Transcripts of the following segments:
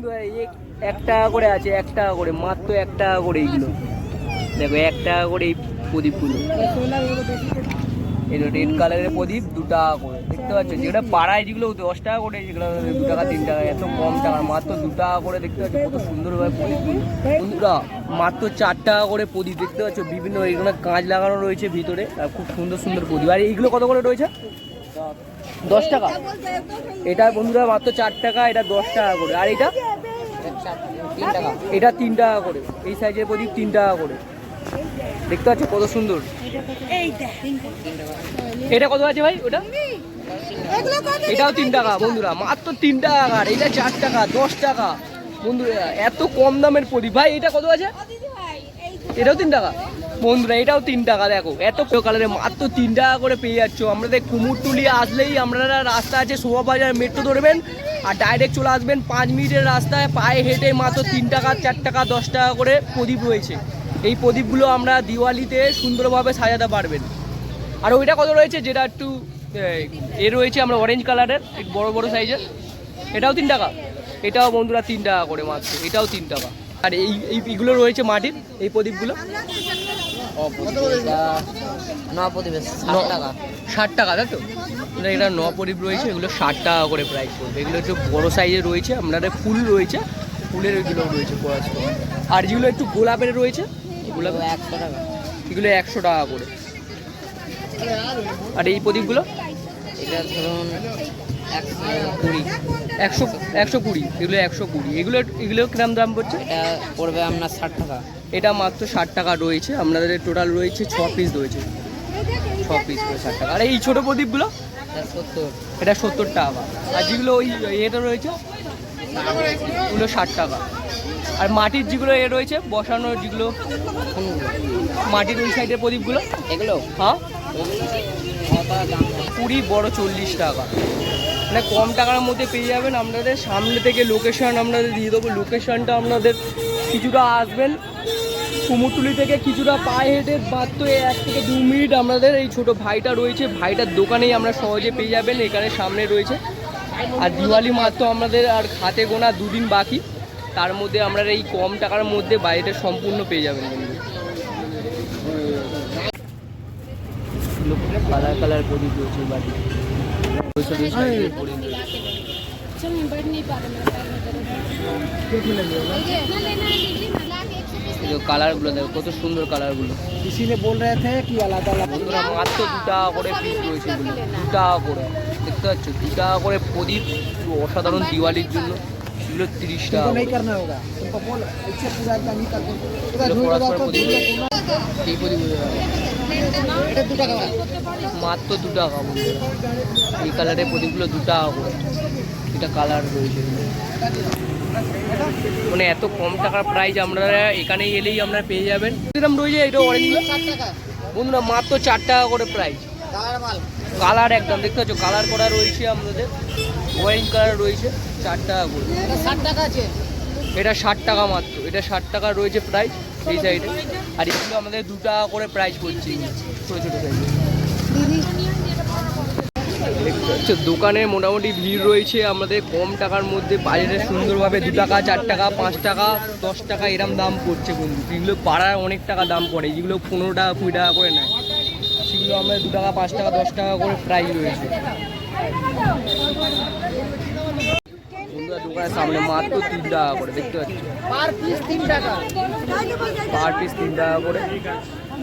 বন্ধু এই এক টাকা করে আছে এক টাকা করে মাত্র এক টাকা করে এইগুলো দেখো এক টাকা করে। এই প্রদীপগুলো এই রেড কালারের প্রদীপ দু টাকা করে। দেখতে পাচ্ছ যেটা পাড়ায় যেগুলো দশ টাকা করে যেগুলো দু টাকা তিন টাকা এত কম টাকা মাত্র দু টাকা করে দেখতে পাচ্ছ কত সুন্দরভাবে প্রদীপগুলো বন্ধুরা মাত্র চার টাকা করে প্রদীপ দেখতে পাচ্ছ বিভিন্ন এখানে কাঁচ লাগানো রয়েছে ভিতরে আর খুব সুন্দর সুন্দর প্রদীপ। আর এইগুলো কত করে রয়েছে? দশ টাকা। এটা বন্ধুরা মাত্র চার টাকা এটা দশ টাকা করে। আর এটা? তিন টাকা এটা তিন টাকা করে। এই সাইজের প্রদীপ তিন টাকা করে। দেখতে পাচ্ছ কত সুন্দর? এটা কত আছে ভাই ওটা? এটাও তিন টাকা বন্ধুরা মাত্র তিন টাকা আর এটা চার টাকা দশ টাকা। বন্ধুরা এত কম দামের প্রদীপ। ভাই এটা কত আছে? এটাও তিন টাকা? বন্ধুরা এটাও তিন টাকা দেখো এত কালারে মাত্র তিন টাকা করে পেয়ে যাচ্ছ। আমাদের কুমুরটুলি আসলেই আপনারা রাস্তা আছে শোভা বাজার মেট্রো ধরবেন আর ডাইরেক্ট চলে আসবেন পাঁচ মিনিটের রাস্তায় পায়ে হেঁটে মাত্র তিন টাকা চার টাকা দশ টাকা করে প্রদীপ রয়েছে। এই প্রদীপগুলো আমরা দিওয়ালিতে সুন্দরভাবে সাজাতে পারবেন। আর ওইটা কত রয়েছে? যেটা একটু এ রয়েছে আমরা অরেঞ্জ কালারের বড় বড় সাইজের এটাও তিন টাকা। এটাও বন্ধুরা তিন টাকা করে মাত্র। এটাও তিন টাকা। আর এই এই- এইগুলো রয়েছে মাটির এই প্রদীপগুলো? ষাট টাকা। তাই তো? এটা ন প্রদীপ রয়েছে এগুলো ষাট টাকা করে প্রাইস পড়বে। এগুলো একটু বড় সাইজের রয়েছে আপনাদের ফুল রয়েছে ফুলের ওইগুলো রয়েছে আর যেগুলো একটু গোলাপের রয়েছে এগুলো গোলাপ একশো টাকা। এগুলো একশো টাকা করে। আর এই প্রদীপগুলো? এটা ধরুন একশো কুড়ি। একশো কুড়ি। এগুলো একশো কুড়ি। এগুলো এগুলো কিরম দাম পড়ছে? এটা পড়বে আপনার ষাট টাকা। এটা মাত্র ষাট টাকা রয়েছে। আপনাদের টোটাল রয়েছে ছ পিস রয়েছে। ছ পিস করে ষাট টাকা। আর এই ছোটো প্রদীপগুলো? এটা সত্তর। এটা সত্তর টাকা। আর যেগুলো ওই এটা রয়েছে? ওগুলো ষাট টাকা। আর মাটির যেগুলো এ রয়েছে বসানোর যেগুলো মাটির ওই সাইডের প্রদীপগুলো? এগুলো? হ্যাঁ? কুড়ি, বড় চল্লিশ টাকা। মানে কম টাকার মধ্যে পেয়ে যাবেন আপনাদের। সামনে থেকে লোকেশন আপনাদের দিয়ে দেবো। লোকেশনটা আপনাদের কিছুটা আসবেন। কুমোরটুলি থেকে কিছুটা পায়ে হেঁটে মাত্র এক থেকে দু মিনিট আপনাদের এই ছোট ভাইটা রয়েছে। ভাইটার দোকানেই আমরা সহজে পেয়ে যাবেন। এখানে সামনে রয়েছে। আর দিওয়ালি মাত্র আমাদের আর হাতে গোনা দুদিন বাকি। তার মধ্যে আমরা এই কম টাকার মধ্যে বাড়িটা সম্পূর্ণ পেয়ে যাবেন এগুলো কালার কালার করি প্রচুর বাড়ি। কালারগুলো কত সুন্দর কালারগুলো। ইসিলে বল রহে কি আলাদা আলাদা? দু টাকা করে রয়েছে দু টাকা করে। দেখতে পাচ্ছ? দু টাকা করে প্রদীপ অসাধারণ দিওয়ালির জন্য। মাত্র দু টাকা এই কালারের প্রদীপগুলো দু টাকা করে। এটা কালার রয়েছে। মানে এত কম টাকার প্রাইস আপনারা এখানে এলেই আপনারা পেয়ে যাবেন। রয়েছে এটা অনেক বন্ধুরা মাত্র চার টাকা করে প্রাইস কালার একদম দেখতে পাচ্ছ কালার করা রয়েছে আমাদের। ওয়াইন কালার রয়েছে চার টাকা করে। ষাট টাকা আছে। এটা ষাট টাকা মাত্র এটা ষাট টাকা রয়েছে প্রাইস এই সাইডে আর এগুলো আমাদের দু টাকা করে প্রাইস পড়ছে ছোটো ছোটো সাইজে দোকানে মোটামুটি ভিড় রয়েছে আমাদের কম টাকার মধ্যে বাজারে সুন্দরভাবে দু টাকা চার টাকা পাঁচ টাকা দশ টাকা এরম দাম পড়ছে বন্ধু। যেগুলো পাড়ার অনেক টাকা দাম পড়ে যেগুলো পনেরো টাকা কুড়ি টাকা করে নেয়। সেগুলো আমাদের দু টাকা পাঁচ টাকা দশ টাকা করে প্রাইস রয়েছে। দোকানের সামনে মাত্র তিন টাকা করে দেখতে পাচ্ছ? পার পিস তিন টাকা। পার পিস তিন টাকা করে।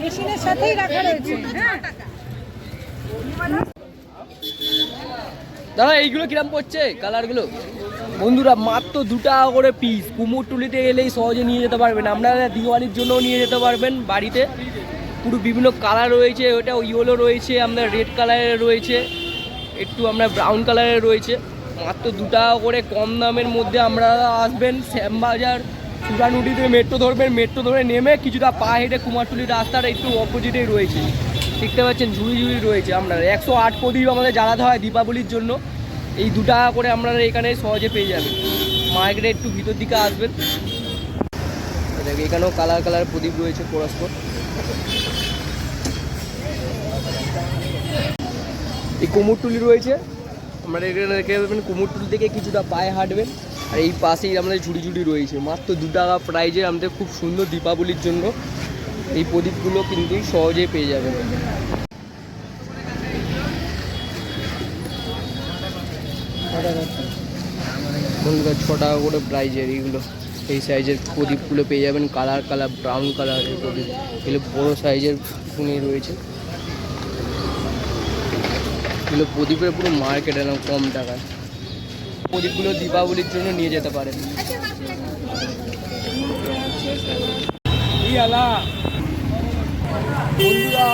মেশিনের সাথেই রাখা রয়েছে হ্যাঁ। দাদা এইগুলো কিরাম পড়ছে কালারগুলো? বন্ধুরা মাত্র দু টাকা করে পিস কুমোরটুলিতে এলেই সহজে নিয়ে যেতে পারবেন। আপনারা দিওয়ালির জন্য নিয়ে যেতে পারবেন বাড়িতে। পুরো বিভিন্ন কালার রয়েছে ওটা ইয়েলো রয়েছে আপনার রেড কালারের রয়েছে, একটু আপনার ব্রাউন কালারের রয়েছে। মাত্র দু টাকা করে কম দামের মধ্যে আমরা আসবেন শ্যামবাজার চূড়ানুটিতে মেট্রো ধরবেন মেট্রো ধরে নেমে কিছুটা পা হেঁটে কুমারটুলি রাস্তার একটু অপোজিটেই রয়েছে। দেখতে পাচ্ছেন ঝুড়ি ঝুড়ি রয়েছে আপনার একশো আট প্রদীপ আমাদের জ্বালাতে হয় দীপাবলির জন্য। এই দু টাকা করে আপনারা এখানে সহজে পেয়ে যাবেন। মার্কেটে একটু ভিতর দিকে আসবেন। এখানেও কালার কালার প্রদীপ রয়েছে পরস্পর। এই কুমোরটুলি রয়েছে। আমরা এখানে দেখে যাবেন কুমোরটুলি থেকে কিছুটা পায়ে হাঁটবেন। আর এই পাশেই আমাদের ঝুড়ি ঝুড়ি রয়েছে। মাত্র দু টাকা প্রাইজে আমাদের খুব সুন্দর দীপাবলির জন্য এই প্রদীপগুলো কিন্তু সহজেই পেয়ে যাবেন। ছ টাকা করে প্রাইজের এইগুলো। এই সাইজের প্রদীপগুলো পেয়ে যাবেন। কালার কালার ব্রাউন কালারের প্রদীপ। এগুলো বড়ো সাইজের শুনে রয়েছে। এগুলো প্রদীপের পুরো মার্কেট এরকম কম টাকায়। প্রদীপগুলো দীপাবলির জন্য নিয়ে যেতে পারেন বন্ধুরা,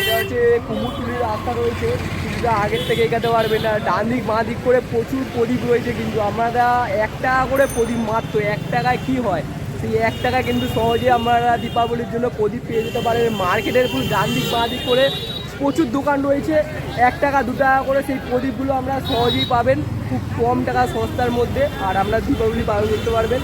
এটা হচ্ছে কুমুরটুলির রাস্তা রয়েছে। কিছুটা আগের থেকে এগাতে পারবে না। ডান দিক, বাঁ দিক করে প্রচুর প্রদীপ রয়েছে কিন্তু আমরা এক টাকা করে প্রদীপ মাত্র, এক টাকায় কি হয়? সেই এক টাকা কিন্তু সহজে আমরা দীপাবলির জন্য প্রদীপ পেয়ে যেতে পারে। মার্কেটের পুরো ডান দিক, বাঁ দিক করে প্রচুর দোকান রয়েছে। এক টাকা, দু টাকা করে সেই প্রদীপগুলো আমরা সহজেই পাবেন। খুব কম টাকা সস্তার মধ্যে। আর আমরা দীপাবলি পালন করতে পারবেন।